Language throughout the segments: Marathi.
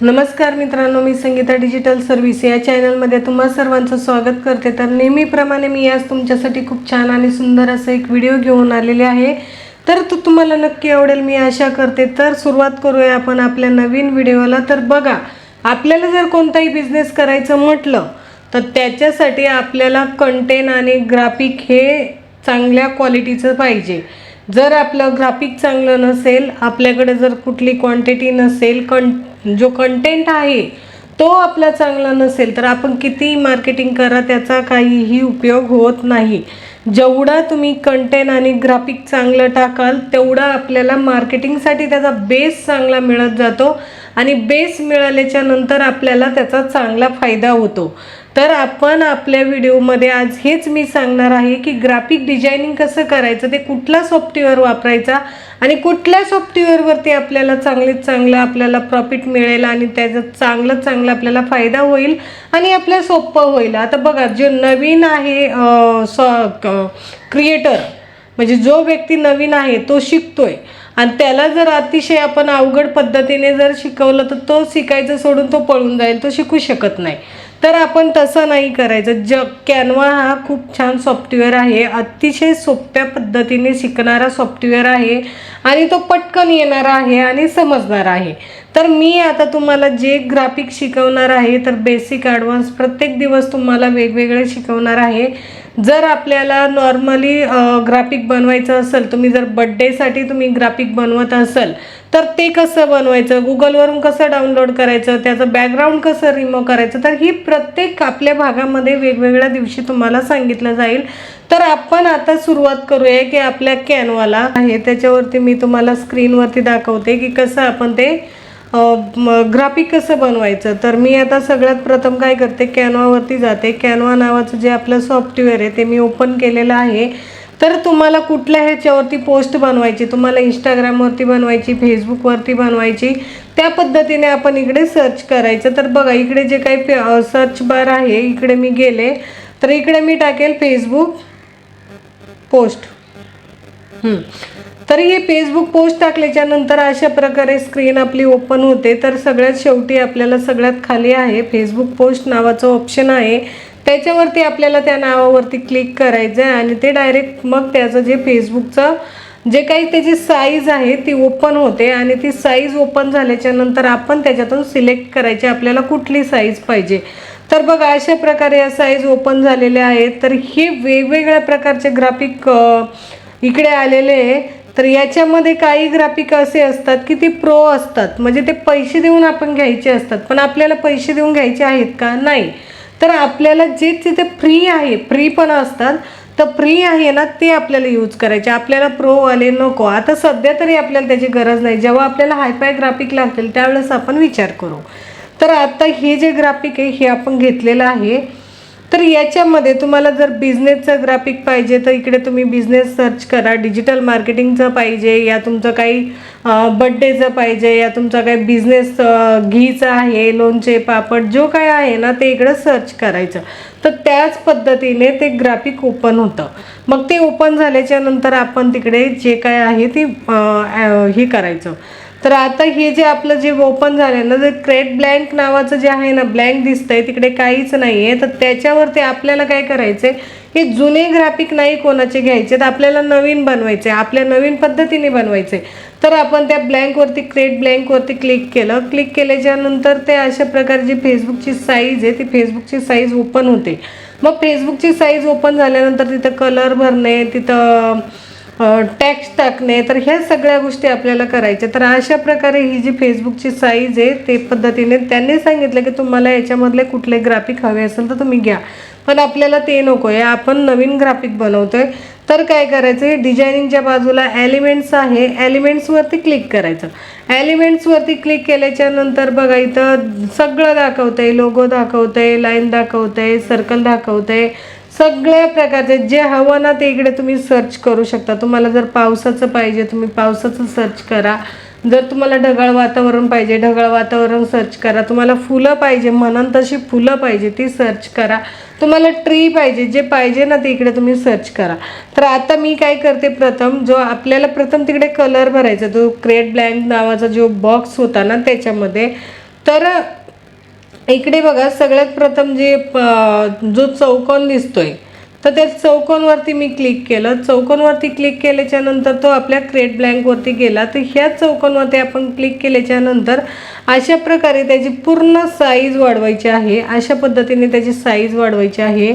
नमस्कार मित्रांनो मी संगीता डिजिटल सर्व्हिस या चॅनलमध्ये तुम्हा सर्वांचं स्वागत करते. तर नेहमीप्रमाणे मी आज तुमच्यासाठी खूप छान आणि सुंदर असं एक व्हिडिओ घेऊन आलेले आहे. तर तो तुम्हाला नक्की आवडेल मी आशा करते. तर सुरुवात करूया आपण आपल्या नवीन व्हिडिओला तर बघा आपल्याला जर कोणताही बिझनेस करायचं म्हटलं तर त्याच्यासाठी आपल्याला कंटेन आणि ग्राफिक हे चांगल्या क्वालिटीचं पाहिजे. जर आपलं ग्राफिक चांगलं नसेल आपल्याकडे जर कुठली क्वांटिटी नसेल कं जो कंटेंट आहे तो आपला चांगला नसेल तर आपण किती मार्केटिंग करा त्याचा काहीही उपयोग होत नाही. जेवढा तुम्ही कंटेंट आणि ग्राफिक चांगलं टाकाल तेवढा आपल्याला मार्केटिंगसाठी त्याचा बेस चांगला मिळत जातो आणि बेस मिळाल्याच्या नंतर आपल्याला त्याचा चांगला फायदा होतो. तर आपण आपल्या व्हिडिओमध्ये आज हेच मी सांगणार आहे की ग्राफिक डिझायनिंग कसं करायचं ते कुठला सॉफ्टवेअर वापरायचा आणि कुठल्या सॉफ्टवेअरवरती आपल्याला चांगलीत चांगलं आपल्याला प्रॉफिट मिळेल आणि त्याचा चांगलं चांगलं आपल्याला फायदा होईल आणि आपल्या सोपं होईल. आता बघा जे नवीन आहे सॉ क्रिएटर म्हणजे जो व्यक्ती नवीन आहे तो शिकतोय. आणि त्याला जर अतिशय आपण अवघड पद्धतीने जर शिकवलं तर तो शिकायचं सोडून तो पळून जाईल तो शिकू शकत नाही. तर आपण तसं नाही करायचं. जग कॅनवा हा खूप छान सॉफ्टवेअर आहे. अतिशय सोप्या पद्धतीने शिकणारा सॉफ्टवेअर आहे आणि तो पटकन येणारा आहे आणि समजणार आहे. तर मी आता तुम्हाला जे ग्राफिक शिकवणार आहे तर बेसिक ॲडव्हान्स प्रत्येक दिवस तुम्हाला वेगवेगळे शिकवणार आहे. जर आपल्याला नॉर्मली ग्राफिक बनवायचं असेल तुम्ही जर बड्डेसाठी तुम्ही ग्राफिक बनवत असाल तर ते कसं बनवायचं? गुगलवरून कसं डाउनलोड करायचं? त्याचं बॅकग्राऊंड कसं रिमूव्ह करायचं? तर ही प्रत्येक आपल्या भागामध्ये वेगवेगळ्या दिवशी तुम्हाला सांगितलं जाईल. तर आपण आता सुरुवात करूया की आपल्या कॅनवाला आहे. त्याच्यावरती मी तुम्हाला स्क्रीनवरती दाखवते की कसं आपण ते ग्राफिक कसं बनवायचं. तर मी आता सगळ्यात प्रथम काय करते? कॅनवावरती जाते. कॅनवा नावाचं जे आपलं सॉफ्टवेअर आहे ते मी ओपन केलेलं आहे. तर तुम्हाला कुठल्या ह्याच्यावरती पोस्ट बनवायची? तुम्हाला इंस्टाग्रामवरती बनवायची फेसबुकवरती बनवायची? त्या पद्धतीने आपण इकडे सर्च करायचं. तर बघा इकडे जे काही सर्च बार आहे इकडे मी गेले. तर इकडे मी टाकेल फेसबुक पोस्ट तर हे फेसबुक पोस्ट टाकल्याच्या नंतर अशा प्रकारे स्क्रीन आपली ओपन होते. तर सगळ्यात शेवटी आपल्याला सगळ्यात खाली आहे फेसबुक पोस्ट नावाचं ऑप्शन आहे. त्याच्यावरती आपल्याला त्या नावावरती क्लिक करायचं आहे आणि ते डायरेक्ट मग त्याचं जे फेसबुकचं जे काही त्याची साईज आहे ती ओपन होते आणि ती साईज ओपन झाल्याच्यानंतर आपण त्याच्यातून सिलेक्ट करायची. आपल्याला कुठली साईज पाहिजे? तर बघा अशा प्रकारे या साईज ओपन झालेल्या आहेत. तर हे वेगवेगळ्या प्रकारचे ग्राफिक इकडे आलेले आहे. तर याच्यामध्ये काही ग्राफिक असे असतात की ते प्रो असतात. म्हणजे ते पैसे देऊन आपण घ्यायचे असतात. पण आपल्याला पैसे देऊन घ्यायचे आहेत का? नाही. तर आपल्याला जे तिथे फ्री आहे फ्री पण असतात तर फ्री आहे ना ते आपल्याला यूज करायचे. आपल्याला प्रोवाले नको. आता सध्या तरी आपल्याला त्याची गरज नाही. जेव्हा आपल्याला हायफाय ग्राफिक लागतील त्यावेळेस आपण विचार करू. तर आता हे जे ग्राफिक आहे हे आपण घेतलेलं आहे. तर याच्यामध्ये तुम्हाला जर बिझनेसचं ग्राफिक पाहिजे तर इकडे तुम्ही बिझनेस सर्च करा. डिजिटल मार्केटिंगचं पाहिजे या तुमचं काही बड्डेचं पाहिजे या तुमचा काही बिझनेस घीचं आहे लोणचे पापड जो काय आहे ना ते इकडं सर्च करायचं. तर त्याच पद्धतीने ते ग्राफिक ओपन होतं. मग ते ओपन झाल्याच्यानंतर आपण तिकडे जे काय आहे ते हे करायचं. तर आता हे जे आपलं जे ओपन झालं ना जे क्रेट ब्लँक नावाचं जे आहे ना ब्लँक दिसतंय तिकडे काहीच नाही आहे तर त्याच्यावरती आपल्याला काय करायचं आहे हे जुने ग्राफिक नाही कोणाचे घ्यायचे तर आपल्याला नवीन बनवायचे आपल्या नवीन पद्धतीने बनवायचे तर आपण त्या ब्लँकवरती क्रेट ब्लँकवरती क्लिक केलं. क्लिक केल्याच्यानंतर ते अशा प्रकारची जी फेसबुकची साईज आहे ती फेसबुकची साईज ओपन होते. मग फेसबुकची साईज ओपन झाल्यानंतर तिथं कलर भरणे तिथं टॅक्स टाकणे तर ह्या सगळ्या गोष्टी आपल्याला करायच्या. तर अशा प्रकारे ही जी फेसबुकची साईज आहे ते पद्धतीने त्यांनी सांगितलं की तुम्हाला याच्यामधले कुठले ग्राफिक हवे असेल तर तुम्ही घ्या. पण आपल्याला ते नको आहे. आपण नवीन ग्राफिक बनवतोय. तर काय करायचं आहे डिझायनिंगच्या बाजूला ॲलिमेंट्स आहे. ॲलिमेंट्सवरती क्लिक करायचं. ॲलिमेंट्सवरती क्लिक केल्याच्यानंतर बघा इथं सगळं दाखवतं आहे लोगो दाखवतं आहे लाईन दाखवतं आहे सर्कल दाखवतं आहे सगळ्या प्रकारचे जे हवं ना ते इकडे तुम्ही सर्च करू शकता. तुम्हाला जर पावसाचं पाहिजे तुम्ही पावसाचं सर्च करा. जर तुम्हाला ढगाळ वातावरण पाहिजे ढगाळ वातावरण सर्च करा. तुम्हाला फुलं पाहिजे म्हणून तशी फुलं पाहिजे ती सर्च करा. तुम्हाला ट्री पाहिजे जे पाहिजे ना ते इकडे तुम्ही सर्च करा. तर आता मी काय करते प्रथम जो आपल्याला प्रथम तिकडे कलर भरायचा जो क्रेट ब्लँक नावाचा जो बॉक्स होता ना त्याच्यामध्ये तर इकडे बघा सगळ्यात प्रथम जे प- जो चौकोन दिसतोय तर त्या चौकोनवरती मी क्लिक केलं. चौकोनवरती क्लिक केल्याच्यानंतर तो आपल्या क्रिएट ब्लँकवरती गेला. तर ह्या चौकोनवरती आपण क्लिक केल्याच्यानंतर अशा प्रकारे त्याची पूर्ण साईज वाढवायची आहे. अशा पद्धतीने त्याची साईज वाढवायची आहे.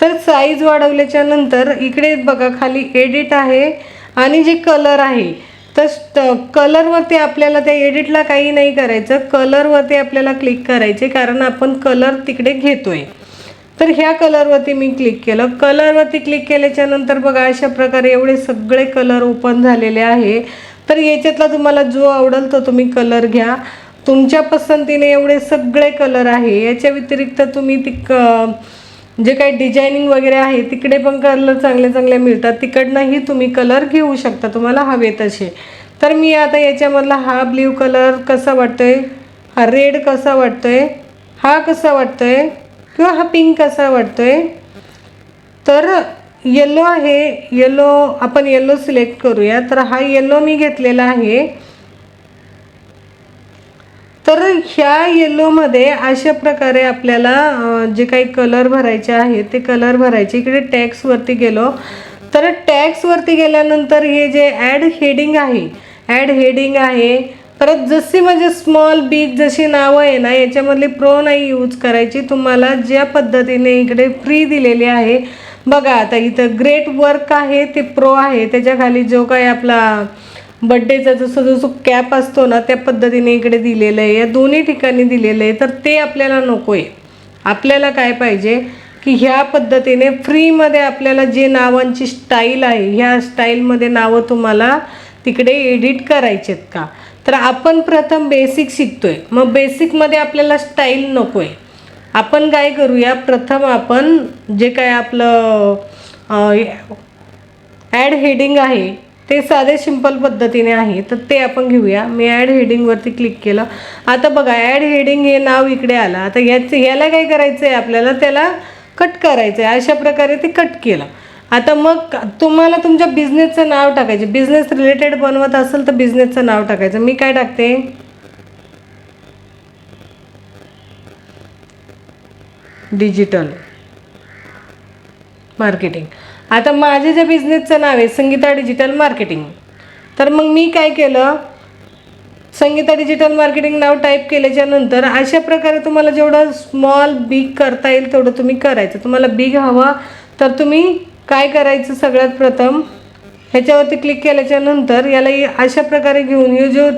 तर साईज वाढवल्याच्या नंतर इकडे बघा खाली एडिट आहे आणि जे कलर आहे तर कलरवरती आपल्याला त्या एडिटला काही नाही करायचं. कलरवरती आपल्याला क्लिक करायचे कारण आपण कलर तिकडे घेतोय. तर ह्या कलरवरती मी क्लिक केलं. कलरवरती क्लिक केल्याच्यानंतर बघा अशा प्रकारे एवढे सगळे कलर ओपन झालेले आहे. तर याच्यातला तुम्हाला जो आवडेल तो तुम्ही कलर घ्या. तुमच्या पसंतीने एवढे सगळे कलर आहे. याच्या व्यतिरिक्त तुम्ही ती क जे काही डिझायनिंग वगैरे आहे तिकडे पण कलर चांगले चांगले मिळतात. तिकडनंही तुम्ही कलर घेऊ शकता तुम्हाला हवे तसे. तर मी आता याच्यामधला हा ब्ल्यू कलर कसा वाटतो आहे हा रेड कसा वाटतो आहे हा कसा वाटतो आहे किंवा हा पिंक कसा वाटतो आहे तर येल्लो आहे. येलो आपण येलो सिलेक्ट करूया. तर हा येलो मी घेतलेला आहे. तर ह्या येलोमध्ये अशा प्रकारे आपल्याला जे काही कलर भरायचे आहेत ते कलर भरायचे. इकडे टॅक्सवरती गेलो. तर टॅक्सवरती गेल्यानंतर हे जे ॲड हेडिंग आहे ॲड हेडिंग आहे. परत जशी म्हणजे स्मॉल बिग जशी नावं आहे ना याच्यामधली प्रो नाही यूज करायची. तुम्हाला ज्या पद्धतीने इकडे फ्री दिलेली आहे. बघा आता इथं ग्रेट वर्क आहे ते प्रो आहे. त्याच्याखाली जो काही आपला बड्डेचा जसं जसं कॅप असतो ना त्या पद्धतीने इकडे दिलेलं आहे. या दोन्ही ठिकाणी दिलेलं आहे. तर ते आपल्याला नको आहे आपल्याला काय पाहिजे? की ह्या पद्धतीने फ्रीमध्ये आपल्याला जे नावांची स्टाईल आहे ह्या स्टाईलमध्ये नावं तुम्हाला तिकडे एडिट करायचे आहेत का? तर आपण प्रथम बेसिक शिकतो आहे मग बेसिकमध्ये आपल्याला स्टाईल नको आहे आपण काय करूया? प्रथम आपण जे काय आपलं ॲड हेडिंग आहे ते साधे सिंपल पद्धतीने आहे तर ते आपण घेऊया. मी ॲड हेडिंगवरती क्लिक केलं. आता बघा ॲड हेडिंग हे नाव इकडे आलं. आता याचं ह्याला काय करायचं आहे आपल्याला? त्याला कट करायचं आहे अशा प्रकारे ते कट केलं. आता मग तुम्हाला तुमच्या बिझनेसचं नाव टाकायचे. बिझनेस रिलेटेड बनवत असेल तर बिझनेसचं नाव टाकायचं. मी काय टाकते? डिजिटल मार्केटिंग आता माझे जे बिझनेसचं नाव आहे संगीता डिजिटल मार्केटिंग तर मग मी काय केलं? संगीता डिजिटल मार्केटिंग नाव टाईप केल्याच्यानंतर अशा प्रकारे तुम्हाला जेवढं स्मॉल बिग करता येईल तेवढं तुम्ही करायचं. तुम्हाला बिग हवं तर तुम्ही काय करायचं सगळ्यात प्रथम? ह्याच्यावरती क्लिक केल्याच्यानंतर याला अशा प्रकारे घेऊन हे जो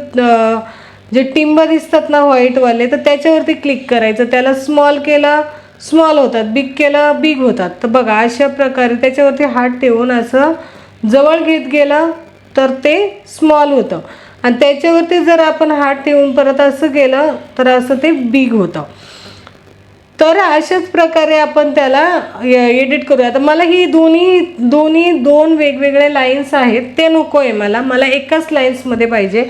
जे टिंब दिसतात ना व्हाईटवाले तर त्याच्यावरती क्लिक करायचं. त्याला स्मॉल केलं स्मॉल होतात बिग केलं बिग होतात. तर बघा अशा प्रकारे त्याच्यावरती हात ठेवून असं जवळ घेत गेलं तर ते स्मॉल होतं. आणि त्याच्यावरती जर आपण हात ठेवून परत असं केलं तर असं ते बिग होतं. तर अशाच प्रकारे आपण त्याला एडिट करूया. तर मला ही दोन्ही दोन्ही दोन वेगवेगळे लाईन्स आहेत ते नको आहे मला. मला एकाच लाईन्समध्ये पाहिजे.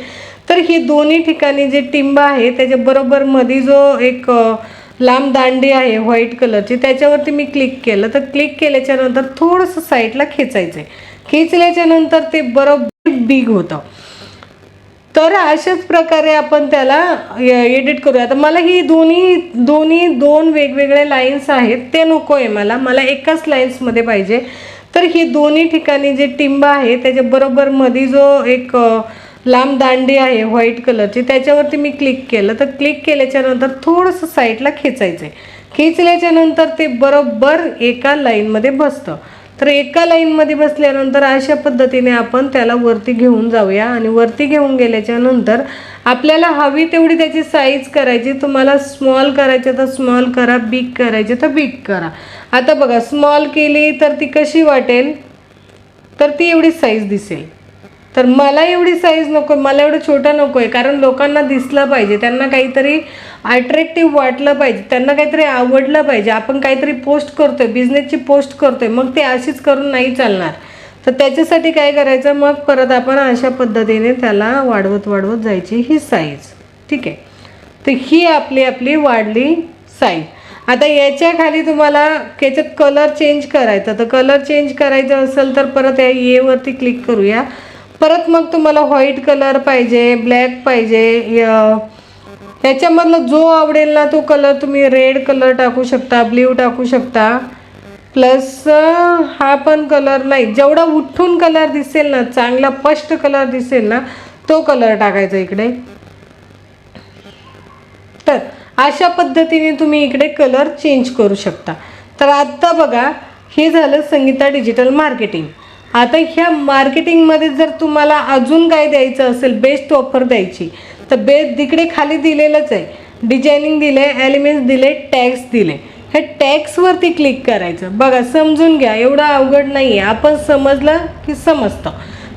तर ही दोन्ही ठिकाणी जे टिंब आहे त्याच्या बरोबर मध्ये जो एक लांब दांडी आहे व्हाईट कलरची त्याच्यावरती मी क्लिक केलं. तर क्लिक केल्याच्यानंतर थोडंसं साईडला खेचायचं आहे खेचल्याच्यानंतर ते बरोबर बिग होतं. तर अशाच प्रकारे आपण त्याला एडिट करूया. आता मला ही दोन्ही दोन्ही दोन वेगवेगळ्या लाईन्स आहेत. ते नको आहे मला. मला एकाच लाईन्समध्ये पाहिजे. तर ही दोन्ही ठिकाणी जे टिंब आहे त्याच्या बरोबर मध्ये जो एक लांब दांडी आहे व्हाईट कलरची त्याच्यावरती मी क्लिक केलं. तर क्लिक केल्याच्यानंतर थोडंसं साईडला खेचायचं आहे खेचल्याच्यानंतर ते बरोबर एका लाईनमध्ये बसतं. तर एका लाईनमध्ये बसल्यानंतर अशा पद्धतीने आपण त्याला वरती घेऊन जाऊया आणि वरती घेऊन गेल्याच्यानंतर आपल्याला हवी तेवढी त्याची साईज करायची. तुम्हाला स्मॉल करायचं तर स्मॉल करा बिग करायचे तर बिग करा. आता बघा स्मॉल केली तर ती कशी वाटेल? तर ती एवढी साईज दिसेल. तर मला एवढी साईज नको मला एवढं छोटं नको आहे कारण लोकांना दिसलं पाहिजे त्यांना काहीतरी अट्रॅक्टिव्ह वाटलं पाहिजे त्यांना काहीतरी आवडलं पाहिजे. आपण काहीतरी पोस्ट करतो आहे बिझनेसची पोस्ट करतो आहे मग ते अशीच करून नाही चालणार. तर त्याच्यासाठी काय करायचं मग परत आपण अशा पद्धतीने त्याला वाढवत वाढवत जायची ही साईज ठीक आहे? तर ही आपली आपली वाढली साईज आता याच्या खाली तुम्हाला त्याच्यात कलर चेंज करायचा. तर कलर चेंज करायचं असेल तर परत या येवरती क्लिक करूया. परत मग तुम्हाला व्हाईट कलर पाहिजे ब्लॅक पाहिजे य- जो आवडेल ना तो कलर तुम्ही रेड कलर टाकू शकता ब्ल्यू टाकू शकता. प्लस हा पण कलर नाही. जेवढा उठून कलर दिसेल ना चांगला फस्ट कलर दिसेल ना तो कलर टाकायचा इकडे. तर अशा पद्धतीने तुम्ही इकडे कलर चेंज करू शकता. तर आत्ता बघा हे झालं संगीता डिजिटल मार्केटिंग आता ह्या मार्केटिंगमध्ये जर तुम्हाला अजून काय द्यायचं असेल बेस्ट ऑफर द्यायची तर बेस्ट तिकडे खाली दिलेलंच आहे. डिझायनिंग दिले एलिमेंट्स दिले टॅक्स दिले. हे टॅक्सवरती क्लिक करायचं. बघा समजून घ्या एवढं अवघड नाही आहे आपण समजलं की समजतं.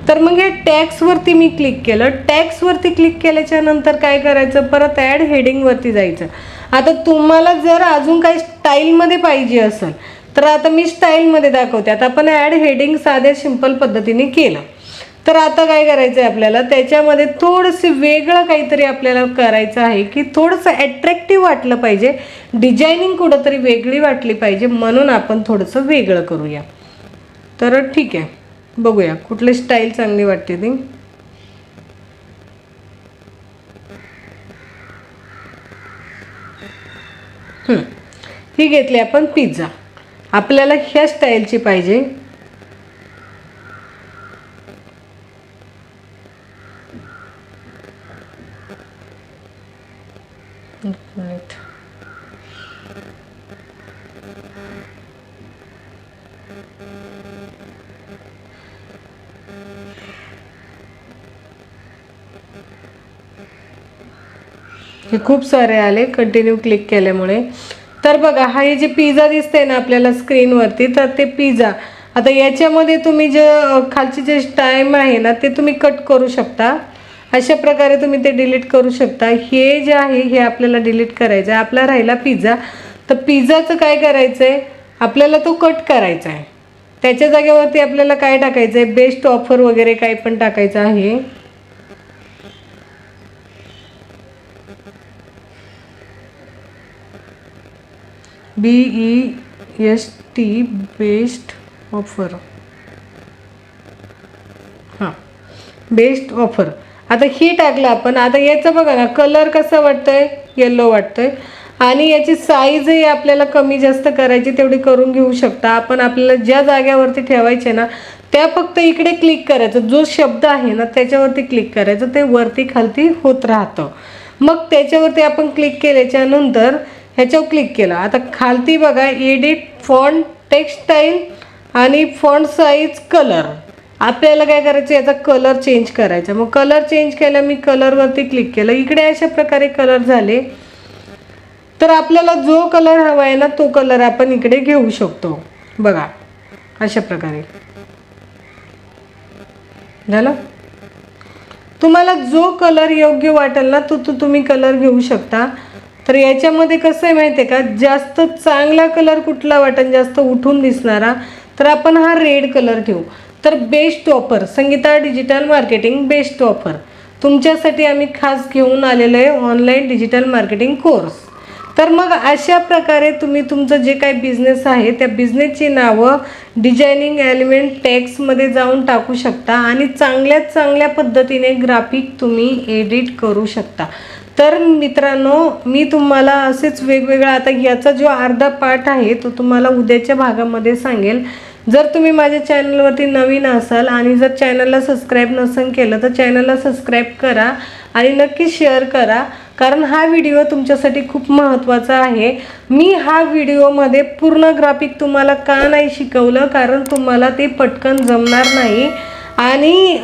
तर मग हे टॅक्सवरती मी क्लिक केलं. टॅक्सवरती क्लिक केल्याच्यानंतर काय करायचं? परत ॲड हेडिंगवरती जायचं. आता तुम्हाला जर अजून काही स्टाईलमध्ये पाहिजे असेल तर आता मी स्टाईलमध्ये दाखवते. आता आपण ॲड हेडिंग साध्या सिंपल पद्धतीने केलं. तर आता काय करायचं आहे आपल्याला? त्याच्यामध्ये थोडंसं वेगळं काहीतरी आपल्याला करायचं आहे की थोडंसं ॲट्रॅक्टिव्ह वाटलं पाहिजे. डिझायनिंग कुठंतरी वेगळी वाटली पाहिजे. म्हणून आपण थोडंसं वेगळं करूया. तर ठीक आहे. बघूया कुठली स्टाईल चांगली वाटते ती. ही. घेतली आपण पिझ्झा आपल्याला ह्या स्टाईलची पाहिजे. हे खूप सारे आले कंटिन्यू क्लिक केल्यामुळे. तर बघा हा हे जे पिझ्झा दिसते ना आपल्याला स्क्रीनवरती तर ते पिझ्झा. आता याच्यामध्ये तुम्ही जे खालचे खालची जे टाईम आहे ना ते तुम्ही कट करू शकता. अशा प्रकारे तुम्ही ते डिलीट करू शकता. हे जे आहे हे आपल्याला डिलीट करायचं आहे आपला राहिला पिझ्झा. तर पिझ्झाचं काय करायचं आहे आपल्याला तो कट करायचा आहे त्याच्या जागेवरती आपल्याला काय टाकायचं आहे बेस्ट ऑफर वगैरे काय पण टाकायचं आहे. B E S T best offer. हां. Best offer. आता ही टाकलं आपण. आता याचं बघा ना कलर कसं वाटतंय? येल्लो वाटतंय. आणि याची साईजही आपल्याला कमी जास्त करायची तेवढी करून घेऊ शकता. आपण आपल्याला ज्या जाग्यावरती ठेवायचे ना त्या फक्त इकडे क्लिक करायचं. जो शब्द आहे ना त्याच्यावरती क्लिक करायचं. ते वरती खालती होत राहतं. मग त्याच्यावरती आपण क्लिक केल्याच्यानंतर ह्याच्यावर क्लिक केलं. आता खालती बघा एडिट फॉन्ट टेक्स्टाईल आणि फॉन्ट साईज कलर आपल्याला काय करायचं? याचा कलर चेंज करायचा. मग कलर चेंज केला मी कलरवरती क्लिक केलं. इकडे अशा प्रकारे कलर झाले. तर आपल्याला जो कलर हवा आहे ना तो कलर आपण इकडे घेऊ शकतो. बघा अशा प्रकारे. झालं? तुम्हाला जो कलर योग्य वाटेल ना तो तो तुम्ही कलर घेऊ शकता. तर याच्यामध्ये कसं आहे माहिती आहे का? जास्त चांगला कलर कुठला वाटेल जास्त उठून दिसणारा तर आपण हा रेड कलर घेऊ. तर best offer Sangeeta digital marketing best offer तुमच्यासाठी आम्ही खास घेऊन आलेलो आहे ऑनलाईन डिजिटल मार्केटिंग कोर्स तर मग अशा प्रकारे तुम्ही तुमचं जे काही बिझनेस आहे त्या बिझनेसची नावं डिझायनिंग एलिमेंट टॅक्समध्ये जाऊन टाकू शकता आणि चांगल्यात चांगल्या पद्धतीने ग्राफिक तुम्ही एडिट करू शकता. तर मित्रांनो मी तुम्हाला असेच वेगवेगळा आता याचा जो अर्धा पार्ट आहे तो तुम्हाला उद्याच्या भागामध्ये सांगेल. जर तुम्ही माझ्या चॅनलवरती नवीन असाल आणि जर चॅनलला सबस्क्राईब नसेल केलं तर चॅनलला सबस्क्राईब करा आणि नक्की शेअर करा कारण हा व्हिडिओ तुमच्यासाठी खूप महत्त्वाचा आहे. मी हा व्हिडिओमध्ये पूर्ण ग्राफिक तुम्हाला का नाही शिकवलं कारण तुम्हाला ते पटकन जमणार नाही. आणि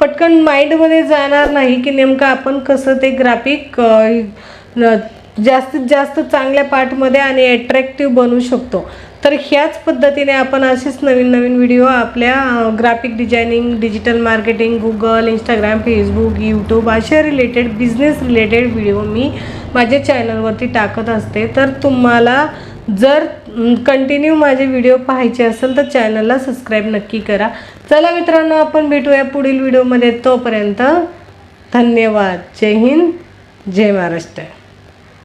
पटकन माइंडमध्ये जाणार नाही की नेमकं आपण कसं ते ग्राफिक जास्तीत जास्त चांगल्या पार्टमध्ये आणि ॲट्रॅक्टिव्ह बनवू शकतो. तर ह्याच पद्धतीने आपण असेच नवीन नवीन व्हिडिओ आपल्या graphic designing digital marketing Google Instagram Facebook YouTube अशा रिलेटेड बिझनेस रिलेटेड व्हिडिओ मी माझ्या चॅनलवरती टाकत असते. तर तुम्हाला जर कंटिन्यू माझे व्हिडिओ पाहायचे असेल तर चॅनलला सबस्क्राईब नक्की करा. चला मित्रांनो आपण भेटूया पुढील व्हिडिओमध्ये. तोपर्यंत धन्यवाद. जय हिंद. जय महाराष्ट्र.